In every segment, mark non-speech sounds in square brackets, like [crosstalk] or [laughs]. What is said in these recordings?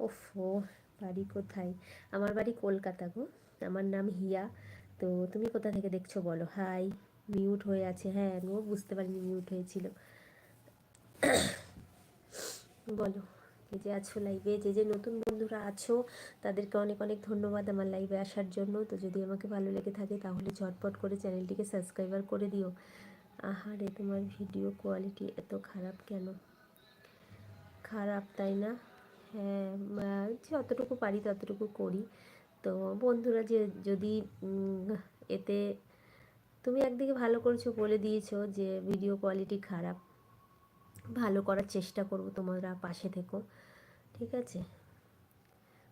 ওফো, বাড়ি কোথায়? আমার বাড়ি কলকাতা গো। আমার নাম হিয়া। তো তুমি কোথা থেকে দেখছ বলো? হাই মিউট হয়ে আছে। হ্যাঁ আমিও বুঝতে পারিনি মিউট হয়েছিল। বলো, যে যে আছো লাইভে যে যে নতুন বন্ধুরা আছো, তাদেরকে অনেক অনেক ধন্যবাদ আমার লাইভে আসার জন্য। তো যদি আমাকে ভালো লেগে থাকে, তাহলে ঝটপট করে চ্যানেলটিকে সাবস্ক্রাইবার করে দিও। আহারে, তোমার ভিডিও কোয়ালিটি এত খারাপ কেন? খারাপ, তাই না? যতটুকু পারি ততটুকু করি। তো বন্ধুরা যে যদি এতে তুমি একদিকে ভালো করেছ বলে দিয়েছ যে ভিডিও কোয়ালিটি খারাপ, ভালো করার চেষ্টা করব তোমরা পাশে থেকো, ঠিক আছে?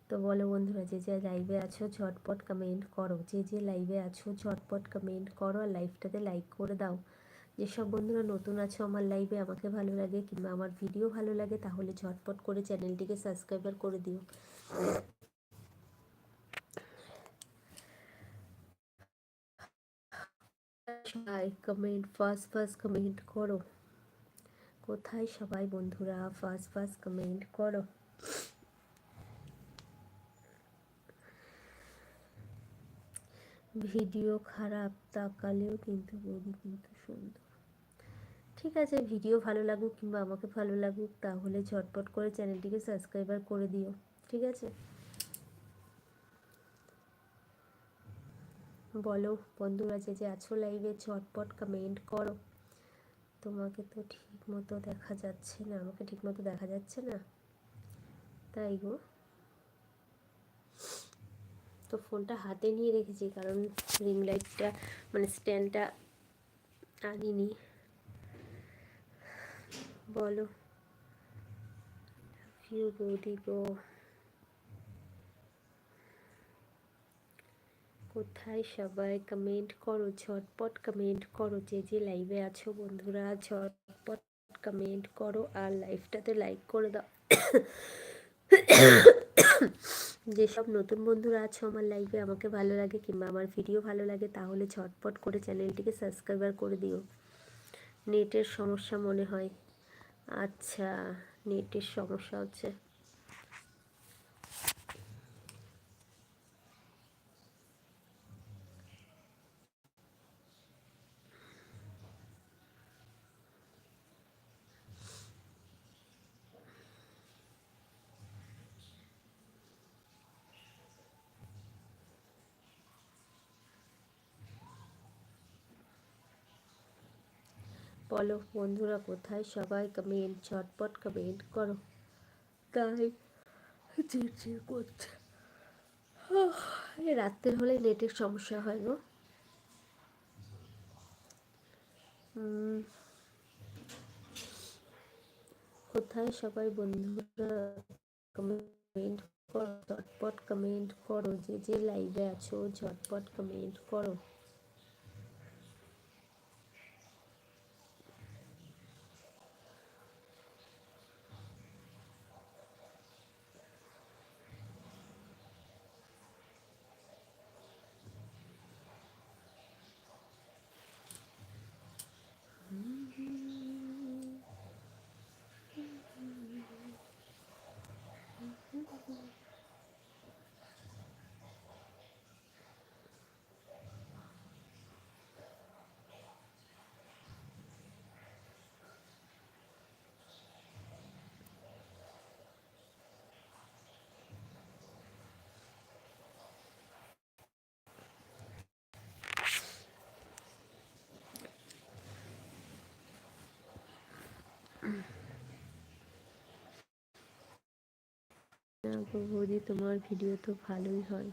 তো বলো বন্ধুরা, যে যে লাইভে আছো ঝটপট কমেন্ট করো। যে যে লাইভে আছো ঝটপট কমেন্ট করো আর লাইভটাতে লাইক করে দাও। যেসব বন্ধুরা নতুন আছো আমার লাইভে আমাকে ভালো লাগে কিংবা আমার ভিডিও ভালো লাগে, তাহলে ঝটপট করে চ্যানেলটিকে সাবস্ক্রাইবার করে দিও। সবাই কমেন্ট ফার্স্ট ফার্স্ট কমেন্ট করো। কোথায় সবাই বন্ধুরা? ফার্স্ট ফার্স্ট কমেন্ট করো। ভিডিও খারাপ তাকালেও কিন্তু বৌদি কিন্তু সুন্দর। ঠিক আছে ভিডিও ভালো লাগুক কিংবা আমাকে ভালো লাগুক, তাহলে ঝটপট করে চ্যানেলটিকে সাবস্ক্রাইবার করে দিও, ঠিক আছে? বলো বন্ধুরা, যে যে আছো লাইভে ঝটপট কমেন্ট করো। তোমাকে তো ঠিক মতো দেখা যাচ্ছে না, আমাকে ঠিক মতো দেখা যাচ্ছে না। তাই গো। তো ফোনটা হাতে নিয়ে রেখেছি, কারণ রিং লাইটটা মানে স্ট্যান্ডটা আনিনি। বলো। ইউ বৌদি গো কোথায় সবাই কমেন্ট করো? ঝটপট কমেন্ট করো। যে যে লাইভে আছো বন্ধুরা, ঝটপট কমেন্ট করো আর লাইভটাতে লাইক করে দাও। যেসব নতুন বন্ধুরা আছো আমার লাইভে আমাকে ভালো লাগে কিংবা আমার ভিডিও ভালো লাগে, তাহলে ঝটপট করে চ্যানেলটিকে সাবস্ক্রাইবার করে দিও। নেটের সমস্যা মনে হয়। আচ্ছা নেটের সমস্যা হচ্ছে। বলো, বন্ধুরা কোথায়? সবাই কমেন্ট ঝটপট কমেন্ট করো। তাই চিড়চিড় করছে। রাত্রের হলে নেটের সমস্যা হয় গো। কোথায় সবাই বন্ধুরা? কমেন্ট করো, ঝটপট কমেন্ট করো। যে যে লাইভে আছো, ঝটপট কমেন্ট করো। বৌদি তোমার ভিডিও তো ভালোই হয়।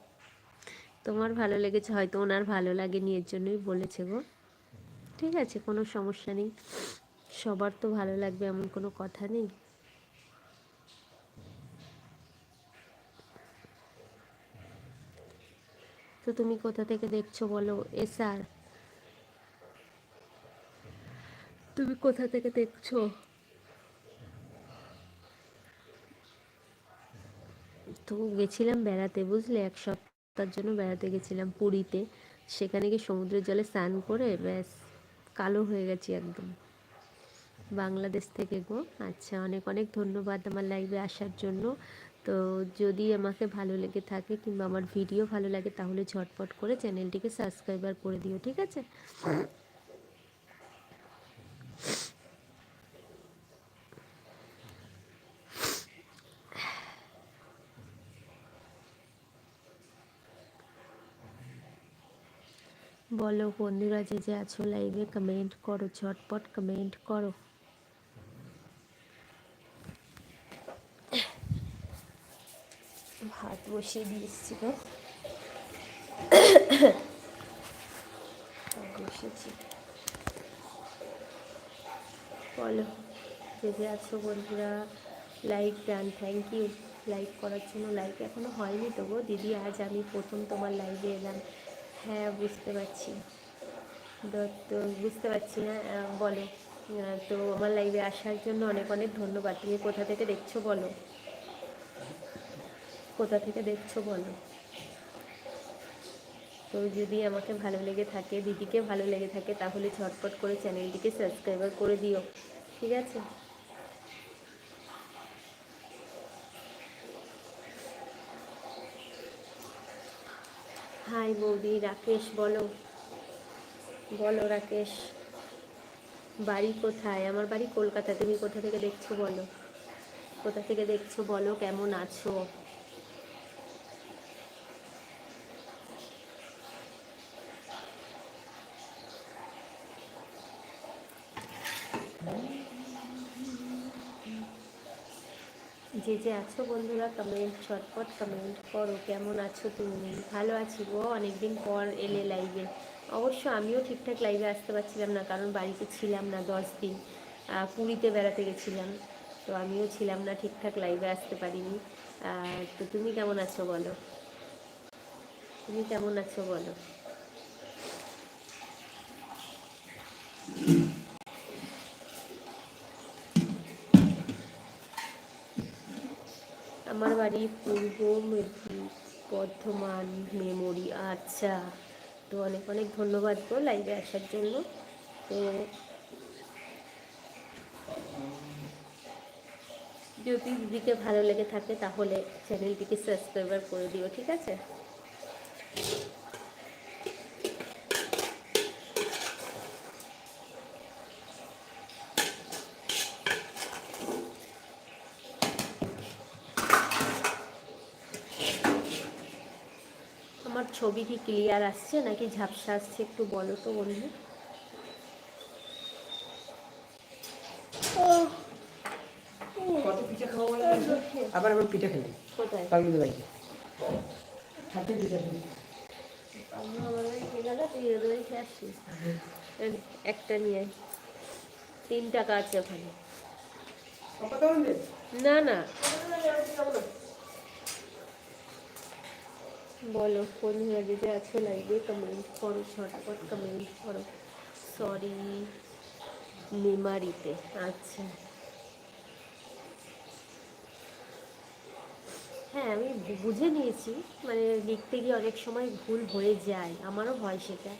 তোমার ভালো লেগেছে, হয়তো ওনার ভালো লাগেনি, এর জন্যই বলেছে গো। ঠিক আছে, কোনো সমস্যা নেই। সবার তো ভালো লাগবে, এমন কোনো কথা নেই। তো তুমি কোথা থেকে দেখছ বলো? এস আর তুমি কোথা থেকে দেখছ? তো গেছিলাম বেড়াতে, বুঝলে? এক সপ্তাহের জন্য বেড়াতে গেছিলাম পুরীতে। সেখানে গিয়ে সমুদ্রের জলে স্নান করে ব্যাস, কালো হয়ে গেছি একদম। বাংলাদেশ থেকে গো। আচ্ছা অনেক অনেক ধন্যবাদ আমার লাইভে আসার জন্য। তো যদি আমাকে ভালো লেগে থাকে কিংবা আমার ভিডিও ভালো লাগে তাহলে ঝটপট করে চ্যানেলটিকে সাবস্ক্রাইবার করে দিও, ঠিক আছে? বলো বন্ধুরা যে যে আছো লাইভে কমেন্ট করো ঝটপট কমেন্ট করো। ভাত বসিয়ে দিয়ে এসছি বসেছি। বলো যে যে আছো বন্ধুরা like done thank you like করার জন্য লাইক এখনও হয়নি তো গো দিদি আজ আমি প্রথম তোমার লাইভে এলাম। হ্যাঁ বুঝতে পারছি। তো- তো বুঝতে পারছি না বলো। তো আমার লাইভে আসার জন্য অনেক অনেক ধন্যবাদ। তুমি কোথা থেকে দেখছ বলো? কোথা থেকে দেখছ বলো? তো যদি আমাকে ভালো লেগে থাকে, দিদিকে ভালো লেগে থাকে, তাহলে ঝটপট করে চ্যানেলটিকে সাবস্ক্রাইবার করে দিও। ঠিক আছে? হাই বৌদি রাকেশ, বলো। বলো রাকেশ, বাড়ি কোথায়? আমার বাড়ি কলকাতা। তুমি কোথা থেকে দেখছ বলো? কোথা থেকে দেখছ বলো? কেমন আছো? যে যে আছো বন্ধুরা কমেন্ট ছটপট কমেন্ট করো। কেমন আছো তুমি? ভালো আছি গো। অনেকদিন পর এলে লাইভে অবশ্য আমিও ঠিকঠাক লাইভে আসতে পারছিলাম না, কারণ বাড়িতে ছিলাম না দশ দিন। পুরীতে বেড়াতে গেছিলাম। তো আমিও ছিলাম না, ঠিকঠাক লাইভে আসতে পারিনি। তো তুমি কেমন আছো বলো? তুমি কেমন আছো বলো? আমার বাড়ি পূর্ব বর্ধমান মেমোরি আচ্ছা। তো অনেক অনেক ধন্যবাদ গো লাইভে আসার জন্য। তো যদি দিদিকে ভালো লেগে থাকে তাহলে চ্যানেলটিকে সাবস্ক্রাইবার করে দিও, ঠিক আছে আমার ছবি কি ক্লিয়ার আসছে নাকি ঝাপসা আসছে একটু বলো তো বন্ধু? কত পিঠা খাব আবার পিঠা কোথায়? পাগলিদের বাড়িতে। পিঠা একটা নিয়ে তিন টাকা আছে ওখানে। না না। বলো বন্ধুরা যদি আছো লাইভে কমেন্ট করো, ঝটপট কমেন্ট করো। সরি মেমারিতে আচ্ছা। হ্যাঁ আমি বুঝে নিয়েছি মানে লিখতে গিয়ে অনেক সময় ভুল হয়ে যায়, আমারও হয় সেটা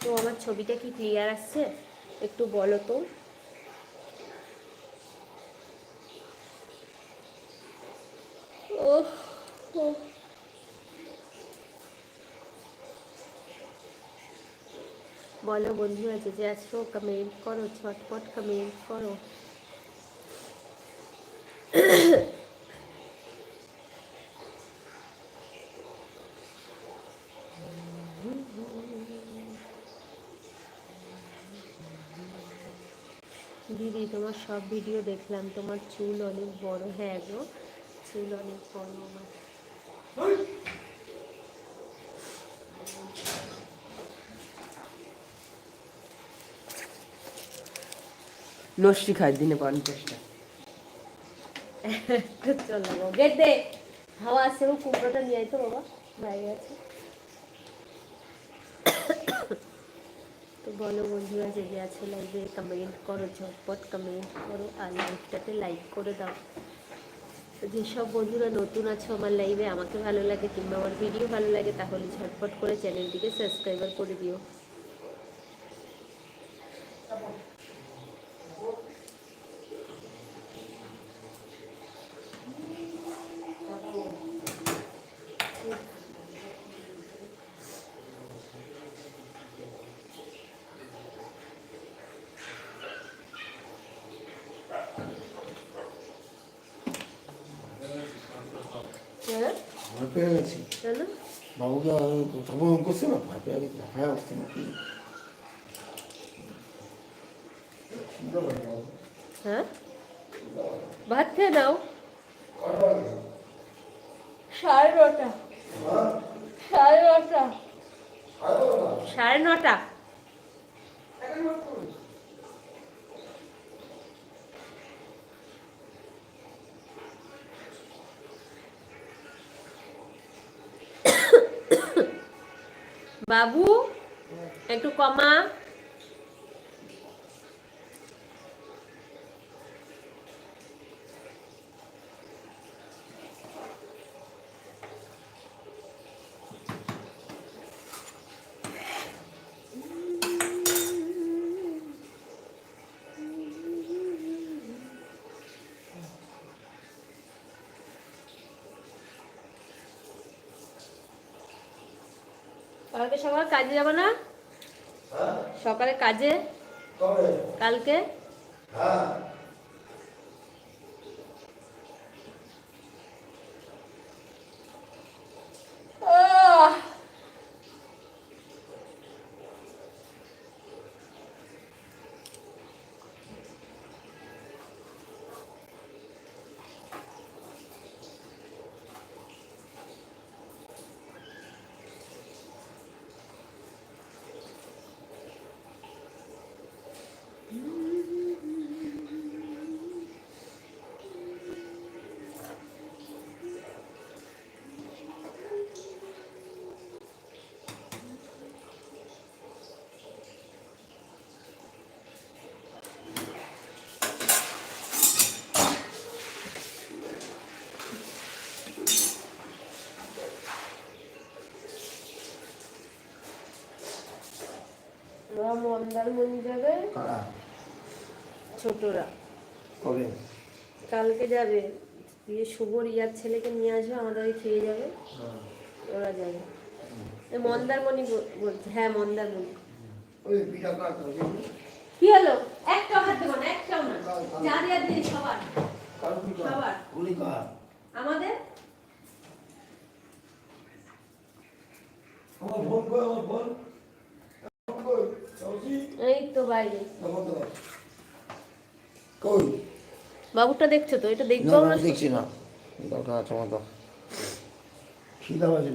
তো আমার ছবিটা কি ক্লিয়ার আসছে একটু বলো তো। ওহ। বলো বন্ধুরা যে যে আছো কমেন্ট করো ছটপট কমেন্ট করো। দিদি তোমার সব ভিডিও দেখলাম। তোমার চুল অনেক বড়। হ্যাঁ গো চুল অনেক বড় আমার। লস্যি খাই দিনে পঞ্চাশটা। [laughs] চল গেট। দে হাওয়া আসছে ও কুমড়োটা নিয়ে আয় তো বাবা বাইরে আছে। বলো বন্ধুরা, যে আছে লাইভে কমেন্ট করো, ঝটপট কমেন্ট করো আর লাইভটাতে লাইক করে দাও। যেসব বন্ধুরা নতুন আছো আমার লাইভে আমাকে ভালো লাগে কিংবা আমার ভিডিও ভালো লাগে, তাহলে ঝটপট করে চ্যানেলটিকে সাবস্ক্রাইবার করে দিও হ্যাঁ ভয় পেয়ে গেছি বাবুদা করছে না ভয় পেয়ে গেছি ভয় আসছে না হ্যাঁ ভাত খেয়ে নাও সাড়ে নটা সাড়ে নটা সাড়ে নটা বাবু একটু কমা। কালকে সকালে কাজে যাবে না? সকালে কাজে? কালকে? আহ! ওরা মন্দারমণি যাবে। কারা? ছোটরা। কবে? কালকে যাবে। দিয়ে শুভর ইয়ার ছেলেকে নিয়ে আসবে আমাদের খেয়ে যাবে। ওরা যাবে। মন্দারমণি বলছে হ্যাঁ মন্দারমণি। কি হলো? একটাও হাত দেবো না একটাও না। যা দেওয়া দিয়ে সবার। কার। আমাদের? আমার ফোন কর আমার ফোন। এই তো বাইরে। কই? বাবুটা দেখছ তো? এটা দেখব না না দেখছি না। দরকার আছে আমার তো। খিদা বাজে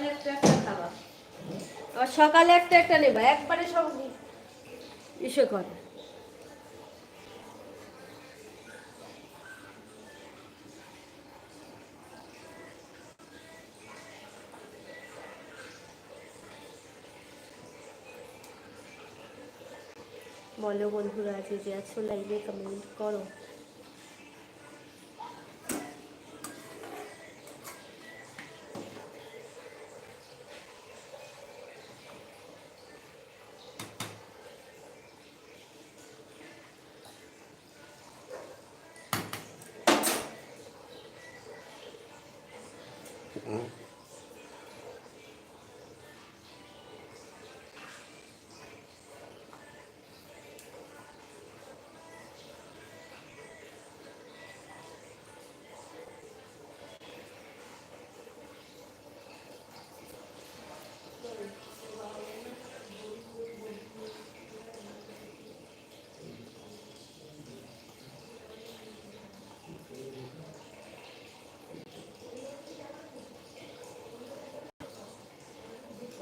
সকালে একটা একটা সকালে একটা একটা নেবা, একবারে সব ইসে করে। বলো বন্ধুরা যে আছো লাইভে কমেন্ট করো।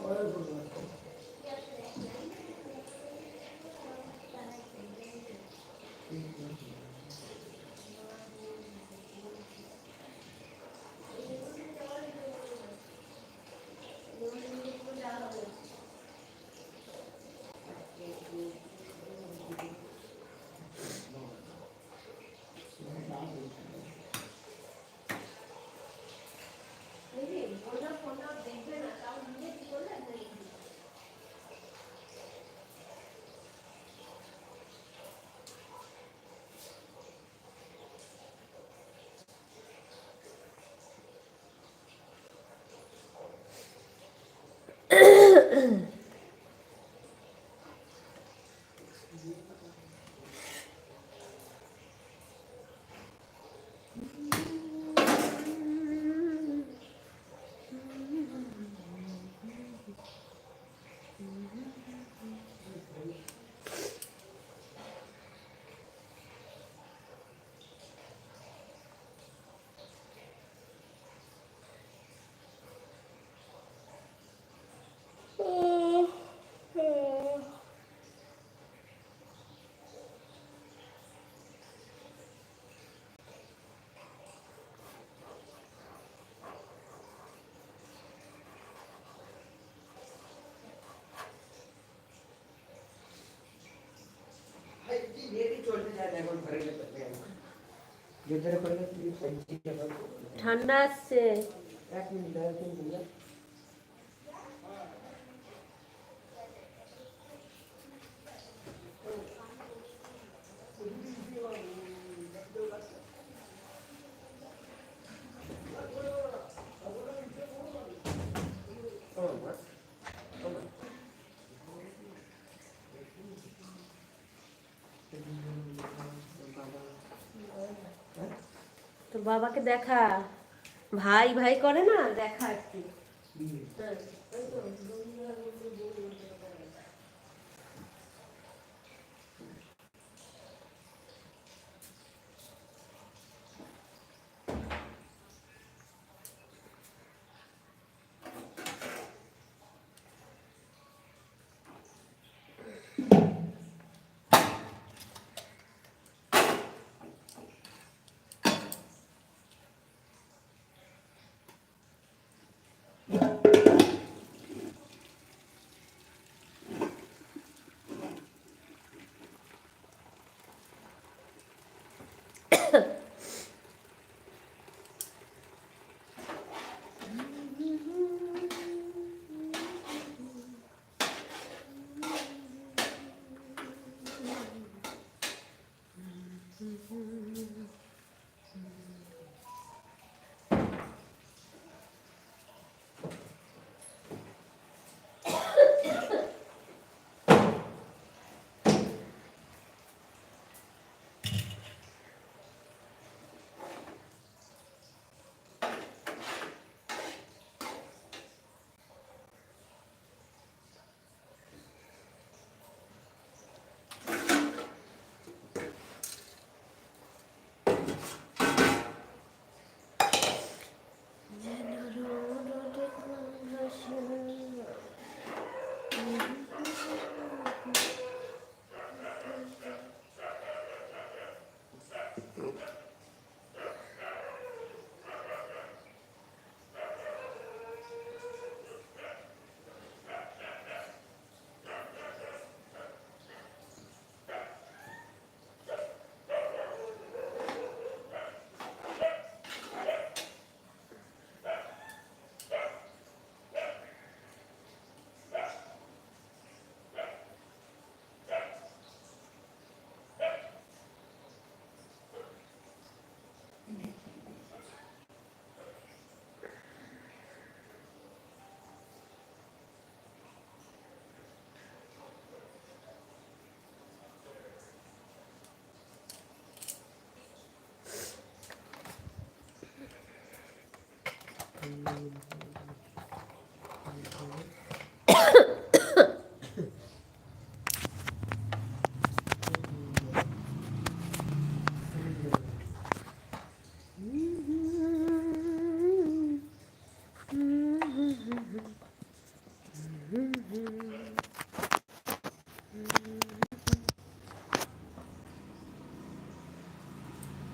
চলতে যায় ঠান্ডা আসছে এক মিনিট এক মিনিট তোর বাবাকে দেখা। ভাই ভাই করে না? দেখা একটু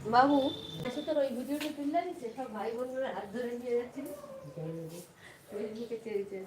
বাবু এসে তোর ওই ভিডিওটা তুললে সব ভাই বোনরা হাত ধরে নিয়ে যাচ্ছিল ফেসবুকে চেয়ে ছেড়ে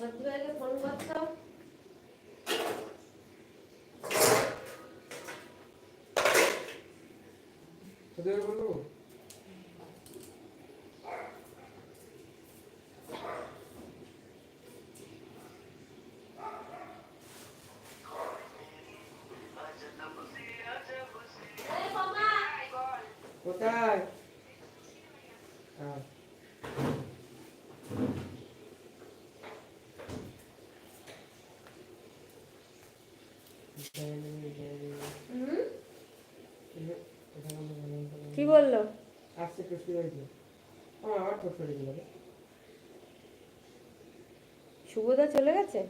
ছত্র আগে ফোন বলব? কোথায় হ্যাঁ কি বলল? আজকে টুসি হয়েছে আমার আবার ঠোঁট ফেটে দিল শুভদা চলে গেছে?